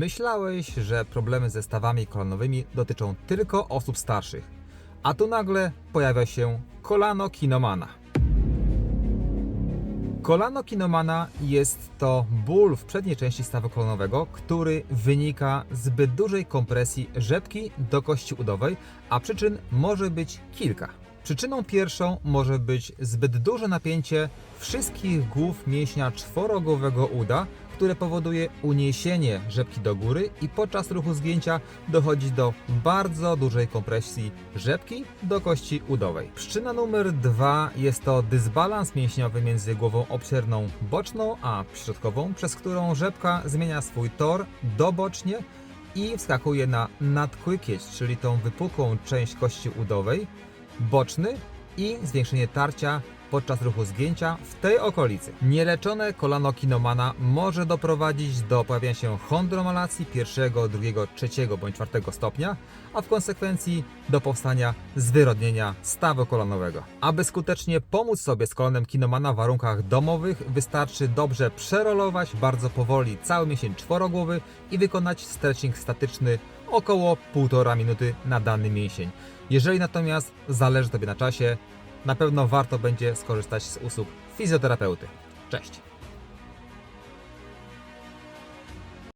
Myślałeś, że problemy ze stawami kolanowymi dotyczą tylko osób starszych, a tu nagle pojawia się kolano kinomana. Kolano kinomana jest to ból w przedniej części stawu kolanowego, który wynika z zbyt dużej kompresji rzepki do kości udowej, a przyczyn może być kilka. Przyczyną pierwszą może być zbyt duże napięcie wszystkich głów mięśnia czworogłowego uda, które powoduje uniesienie rzepki do góry i podczas ruchu zgięcia dochodzi do bardzo dużej kompresji rzepki do kości udowej. Przyczyna numer dwa jest to dysbalans mięśniowy między głową obszerną boczną a środkową, przez którą rzepka zmienia swój tor dobocznie i wskakuje na nadkłykieć, czyli tą wypukłą część kości udowej, boczny i zwiększenie tarcia podczas ruchu zgięcia w tej okolicy. Nieleczone kolano kinomana może doprowadzić do pojawienia się chondromalacji pierwszego, drugiego, trzeciego bądź czwartego stopnia, a w konsekwencji do powstania zwyrodnienia stawu kolanowego. Aby skutecznie pomóc sobie z kolanem kinomana w warunkach domowych, wystarczy dobrze przerolować bardzo powoli cały mięsień czworogłowy i wykonać stretching statyczny około 1,5 minuty na dany mięsień. Jeżeli natomiast zależy Tobie na czasie, na pewno warto będzie skorzystać z usług fizjoterapeuty. Cześć!